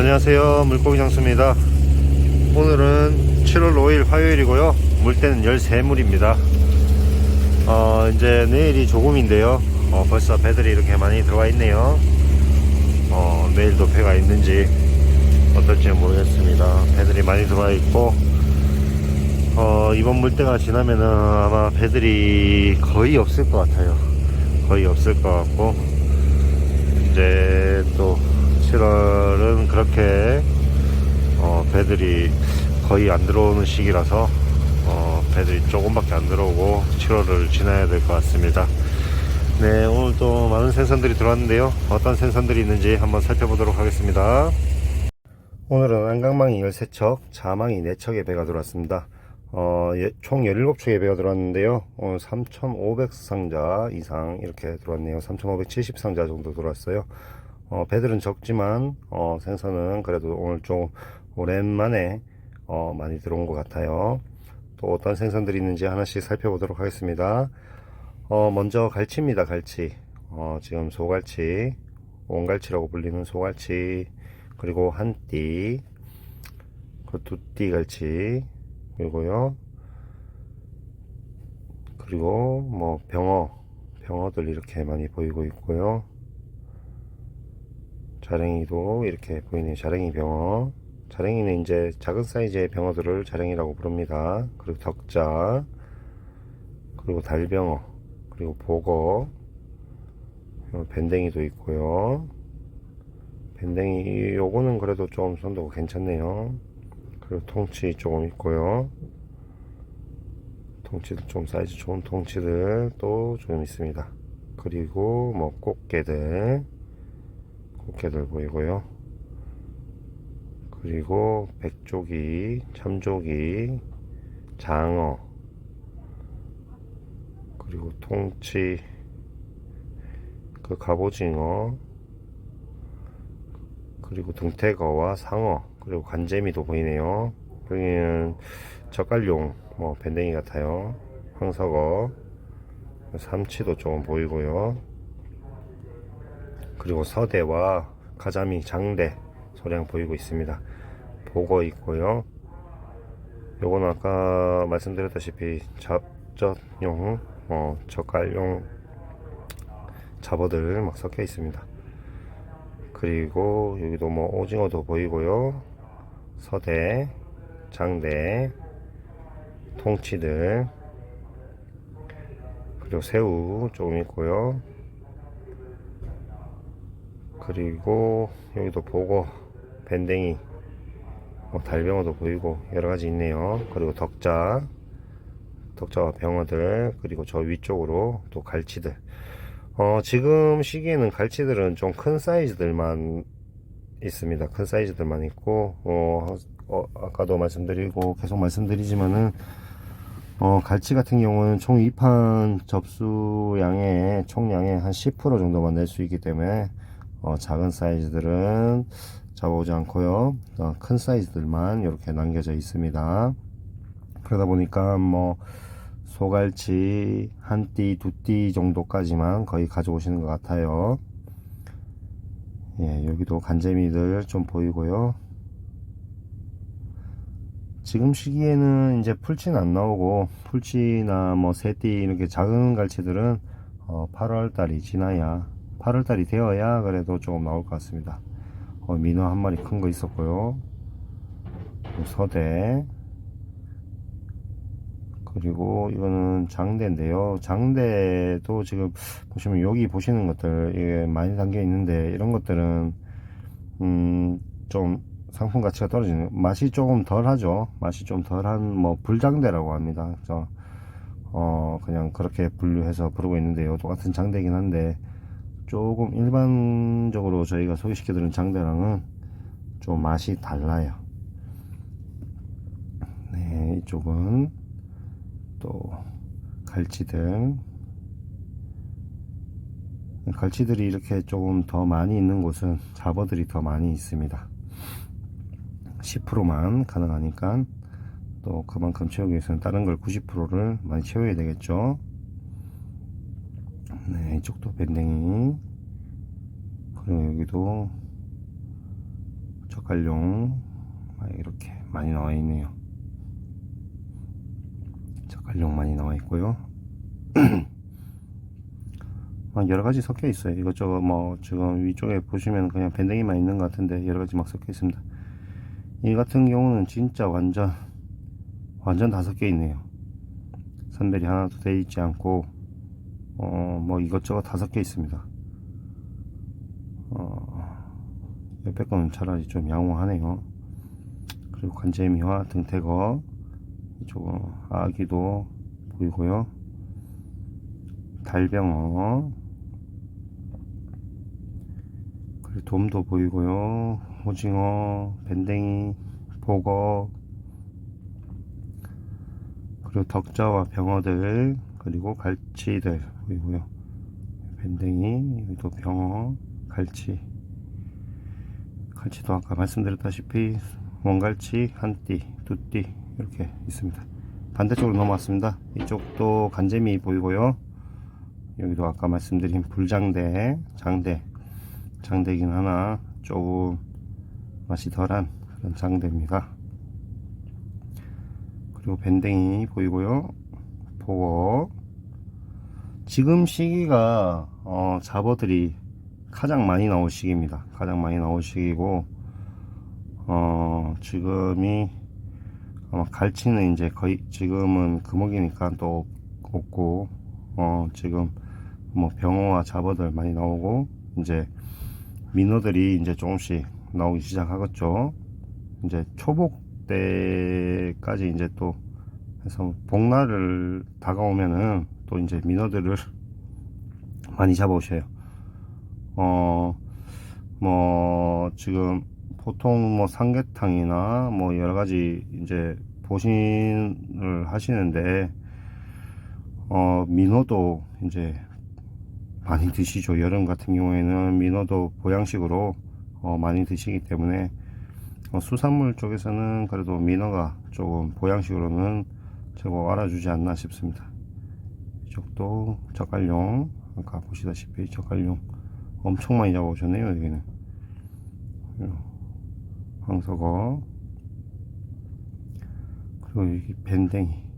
안녕하세요. 물고기 장수입니다. 오늘은 7월 5일 화요일이고요. 물때는 13물입니다. 어, 이제 내일이 조금인데요. 어, 벌써 배들이 이렇게 많이 들어와 있네요. 어, 내일도 배가 있는지 어떨지 모르겠습니다. 배들이 많이 들어와 있고 어, 이번 물때가 지나면은 아마 배들이 거의 없을 것 같아요. 거의 없을 것 같고 이제 또 7월은 그렇게 어, 배들이 거의 안 들어오는 시기라서 어, 배들이 조금밖에 안 들어오고 7월을 지나야 될 것 같습니다. 네, 오늘도 많은 생선들이 들어왔는데요. 어떤 생선들이 있는지 한번 살펴보도록 하겠습니다. 오늘은 안강망이 13척, 자망이 4척의 배가 들어왔습니다. 어, 예, 총 17척의 배가 들어왔는데요. 오늘 3,500상자 이상 이렇게 들어왔네요. 3,570상자 정도 들어왔어요. 어, 배들은 적지만 어, 생선은 그래도 오늘 좀 오랜만에 어, 많이 들어온 것 같아요. 또 어떤 생선들이 있는지 하나씩 살펴보도록 하겠습니다. 어, 먼저 갈치입니다. 갈치. 어, 지금 소갈치, 온갈치라고 불리는 소갈치, 그리고 한띠, 그 두띠 갈치, 그리고요. 그리고 뭐 병어, 병어들 이렇게 많이 보이고 있고요. 자랭이도 이렇게 보이네요. 자랭이 병어. 자랭이는 이제 작은 사이즈의 병어들을 자랭이라고 부릅니다. 그리고 덕자, 그리고 달병어, 그리고 보거, 밴댕이도 있고요. 밴댕이 요거는 그래도 좀 손도가 괜찮네요. 그리고 통치 조금 있고요. 통치들 좀 사이즈 좋은 통치들 또 좀 있습니다. 그리고 뭐 꽃게들 꽃게들 보이고요. 그리고 백조기, 참조기, 장어, 그리고 통치, 그 갑오징어, 그리고 등태거와 상어, 그리고 간재미도 보이네요. 여기는 젓갈용, 뭐 밴댕이 같아요. 황석어, 삼치도 조금 보이고요. 그리고 서대와 가자미, 장대 소량 보이고 있습니다. 보고 있고요. 요거는 아까 말씀드렸다시피 잡젓용, 어, 젓갈용 잡어들 막 섞여 있습니다. 그리고 여기도 뭐 오징어도 보이고요. 서대, 장대, 통치들, 그리고 새우 조금 있고요. 그리고 여기도 보고 밴댕이 뭐 달병어도 보이고 여러가지 있네요. 그리고 덕자 덕자와 병어들 그리고 저 위쪽으로 또 갈치들. 어 지금 시기에는 갈치들은 좀 큰 사이즈들만 있습니다. 큰 사이즈들만 있고 어, 어, 아까도 말씀드리고 계속 말씀드리지만은 어, 갈치 같은 경우는 총 2판 접수량의 총량의 한 10% 정도만 낼 수 있기 때문에 어, 작은 사이즈들은 잡아오지 않고요. 어, 큰 사이즈들만 이렇게 남겨져 있습니다. 그러다 보니까 뭐 소갈치 한 띠, 두 띠 정도까지만 거의 가져오시는 것 같아요. 예, 여기도 간재미들 좀 보이고요. 지금 시기에는 이제 풀치는 안 나오고 풀치나 뭐 새띠 이렇게 작은 갈치들은 어, 8월 달이 지나야 8월 달이 되어야 그래도 조금 나올 것 같습니다. 어, 민어 한 마리 큰 거 있었고요. 서대 그리고 이거는 장대인데요. 장대도 지금 보시면 여기 보시는 것들 이게 많이 담겨 있는데 이런 것들은 음 좀 상품 가치가 떨어지는 맛이 조금 덜하죠. 맛이 좀 덜한 뭐 불장대라고 합니다. 그래서 어 그냥 그렇게 분류해서 부르고 있는데요. 똑같은 장대이긴 한데 조금 일반적으로 저희가 소개시켜드린 장대랑은 좀 맛이 달라요. 네, 이쪽은 또 갈치들. 갈치들이 이렇게 조금 더 많이 있는 곳은 잡어들이 더 많이 있습니다. 10%만 가능하니까 또 그만큼 채우기 위해서는 다른 걸 90%를 많이 채워야 되겠죠. 네, 이쪽도 밴댕이. 그리고 여기도 젓갈용 아, 이렇게 많이 나와 있네요. 젓갈용 많이 나와 있고요. 막 여러 가지 섞여 있어요. 이것저것 뭐 지금 위쪽에 보시면 그냥 밴댕이만 있는 것 같은데 여러 가지 막 섞여 있습니다. 이 같은 경우는 진짜 완전 완전 다 섞여 있네요. 선별이 하나도 돼 있지 않고 어 뭐 이것저것 다 섞여 있습니다. 어 옆에 거는 차라리 좀 양호하네요. 그리고 관제미와 등태거 이쪽은 아기도 보이고요. 달병어 그리고 돔도 보이고요. 오징어, 밴댕이, 보거 그리고 덕자와 병어들 그리고 갈치들 보이고요. 밴댕이 여기도 병어, 갈치 갈치도 아까 말씀드렸다시피 원갈치 한 띠, 두 띠 이렇게 있습니다. 반대쪽으로 넘어왔습니다. 이쪽도 간재미 보이고요. 여기도 아까 말씀드린 불장대, 장대, 장대긴 하나 조금 맛이 덜한 그런 장대입니다. 그리고 밴댕이 보이고요. 보고 지금 시기가 어, 잡어들이 가장 많이 나올 시기입니다. 가장 많이 나올 시기고 어, 지금이 아마 갈치는 이제 거의 지금은 금어기니까 또 없고 어, 지금 뭐 병어와 잡어들 많이 나오고 이제 민어들이 이제 조금씩 나오기 시작하겠죠. 이제 초복 때까지 이제 또 해서 복날을 다가오면은 또 이제 민어들을 많이 잡아오셔요. 어, 뭐, 지금 보통 뭐 삼계탕이나 뭐 여러 가지 이제 보신을 하시는데, 어, 민어도 이제 많이 드시죠. 여름 같은 경우에는 민어도 보양식으로 어, 많이 드시기 때문에 어, 수산물 쪽에서는 그래도 민어가 조금 보양식으로는 제법 알아주지 않나 싶습니다. 이쪽도 젓갈용 아까 보시다시피 젓갈용 엄청 많이 잡아오셨네요 여기는. 황석어. 그리고 여기 밴댕이.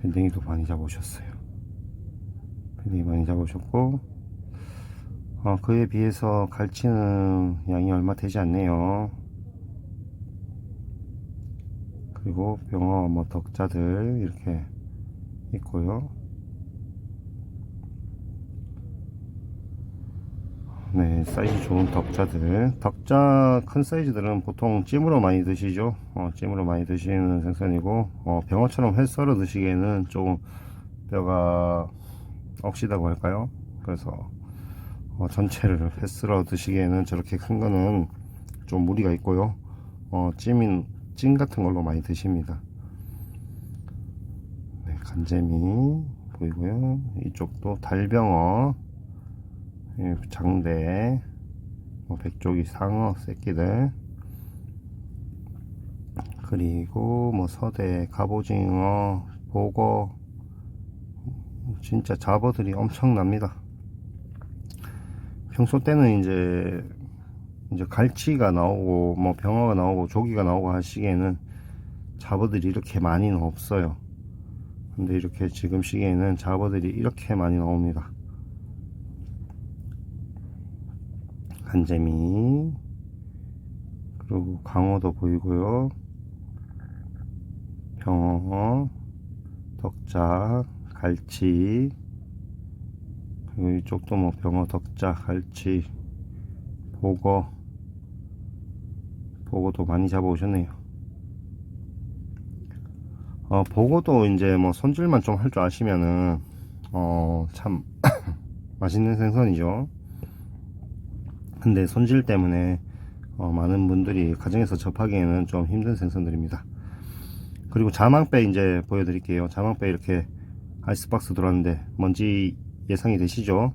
밴댕이도 많이 잡아오셨어요. 밴댕이 많이 잡아오셨고 어, 그에 비해서 갈치는 양이 얼마 되지 않네요. 그리고 병어 뭐 덕자들 이렇게 있고요 네, 사이즈 좋은 덕자들. 덕자 큰 사이즈들은 보통 찜으로 많이 드시죠. 어, 찜으로 많이 드시는 생선이고, 어, 병어처럼 회 썰어 드시기에는 조금 뼈가 억시다고 할까요? 그래서 어, 전체를 회 썰어 드시기에는 저렇게 큰 거는 좀 무리가 있고요. 어, 찜인 찜 같은 걸로 많이 드십니다. 네, 간재미 보이고요. 이쪽도 달병어. 예, 장대, 뭐 백조기 상어 새끼들, 그리고 뭐 서대, 갑오징어, 보거, 진짜 잡어들이 엄청납니다. 평소 때는 이제 이제 갈치가 나오고 뭐 병어가 나오고 조기가 나오고 하시기에는 잡어들이 이렇게 많이는 없어요. 근데 이렇게 지금 시기에는 잡어들이 이렇게 많이 나옵니다. 간재미. 그리고 강어도 보이고요. 병어 덕자 갈치. 그리고 이쪽도 뭐 병어 덕자 갈치 보거. 보고도 많이 잡아오셨네요 어, 보고도 이제 뭐 손질만 좀 할 줄 아시면은 어, 참 맛있는 생선이죠 근데 손질 때문에 어, 많은 분들이 가정에서 접하기에는 좀 힘든 생선들입니다. 그리고 자망배 이제 보여드릴게요. 자망배 이렇게 아이스박스 들어왔는데 먼지 예상이 되시죠?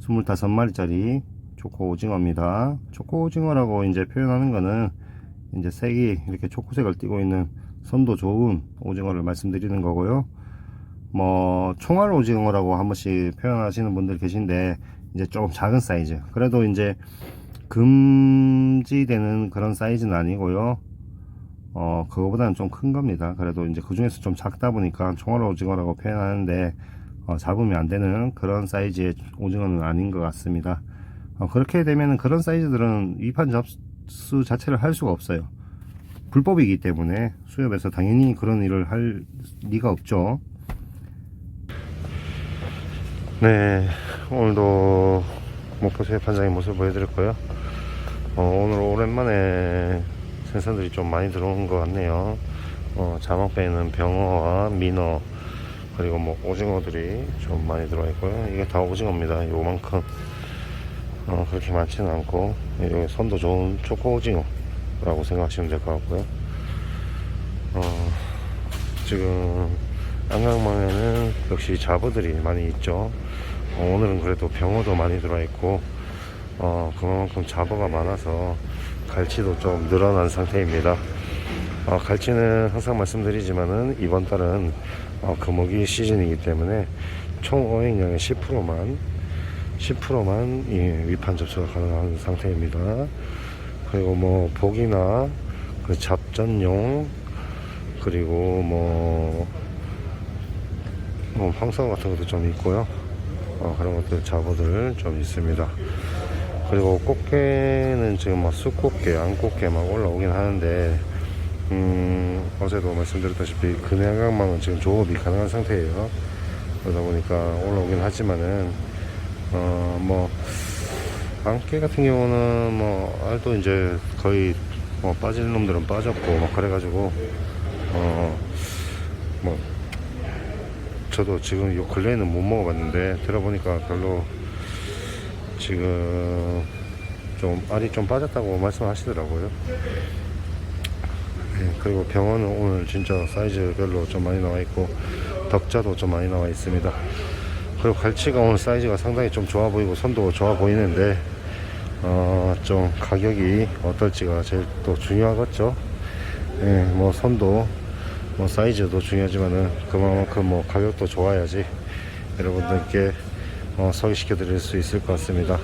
25마리짜리 초코 오징어입니다. 초코 오징어라고 이제 표현하는 거는 이제 색이 이렇게 초코색을 띠고 있는 선도 좋은 오징어를 말씀드리는 거고요. 뭐 총알 오징어라고 한 번씩 표현하시는 분들 계신데 이제 조금 작은 사이즈. 그래도 이제 금지되는 그런 사이즈는 아니고요. 어, 그거보다는 좀 큰 겁니다. 그래도 이제 그 중에서 좀 작다 보니까 총알 오징어라고 표현하는데, 어, 잡으면 안 되는 그런 사이즈의 오징어는 아닌 것 같습니다. 어, 그렇게 되면은 그런 사이즈들은 위판 접수 자체를 할 수가 없어요. 불법이기 때문에 수협에서 당연히 그런 일을 할 리가 없죠. 네, 오늘도 목포 수협판장의 모습을 보여드릴 거예요. 어, 오늘 오랜만에 생선들이 좀 많이 들어온 것 같네요. 어, 자막배에는 병어와 민어 그리고 뭐 오징어들이 좀 많이 들어와 있고요. 이게 다 오징어입니다. 요만큼 어, 그렇게 많지는 않고 여기 선도 좋은 초코 오징어 라고 생각하시면 될 것 같고요. 어, 지금 안강망에는 역시 잡어들이 많이 있죠. 어, 오늘은 그래도 병어도 많이 들어와 있고 어, 그만큼 잡어가 많아서 갈치도 좀 늘어난 상태입니다. 어, 갈치는 항상 말씀드리지만은 이번 달은 어, 금어기 시즌이기 때문에 총 어획량의 10%만 10%만 예, 위판 접수가 가능한 상태입니다. 그리고 뭐 복이나 그 잡전용 그리고 뭐, 뭐 황성 같은 것도 좀 있고요. 어, 그런 것들 잡어들 좀 있습니다. 그리고 꽃게는 지금 막 쑥꽃게, 안꽃게 막 올라오긴 하는데, 음, 어제도 말씀드렸다시피 근해강망은 지금 조업이 가능한 상태예요. 그러다 보니까 올라오긴 하지만은, 어, 뭐, 안깨 같은 경우는 뭐, 알도 이제 거의 뭐 빠지는 놈들은 빠졌고, 막 그래가지고, 어, 뭐, 저도 지금 요 근래에는 못 먹어봤는데, 들어보니까 별로 지금 좀 알이 좀 빠졌다고 말씀하시더라고요. 네, 그리고 병어는 오늘 진짜 사이즈별로 좀 많이 나와 있고 덕자도 좀 많이 나와 있습니다. 그리고 갈치가 오늘 사이즈가 상당히 좀 좋아 보이고 선도 좋아 보이는데 어, 좀 가격이 어떨지가 제일 또 중요하겠죠. 예, 뭐 선도 뭐 사이즈도 중요하지만은 그만큼 뭐 가격도 좋아야지 여러분들께 어, 소개시켜 드릴 수 있을 것 같습니다.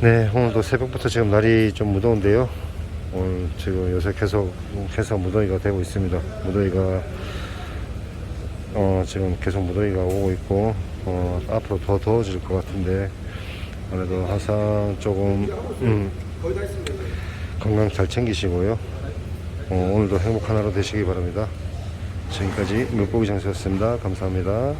네, 오늘도 새벽부터 지금 날이 좀 무더운데요. 오늘 지금 요새 계속 계속 무더위가 되고 있습니다. 무더위가 어, 지금 계속 무더위가 오고 있고 어, 앞으로 더 더워질 것 같은데 그래도 항상 조금 음, 건강 잘 챙기시고요. 어, 오늘도 행복한 하루 되시기 바랍니다. 지금까지 물고기 장수였습니다. 감사합니다.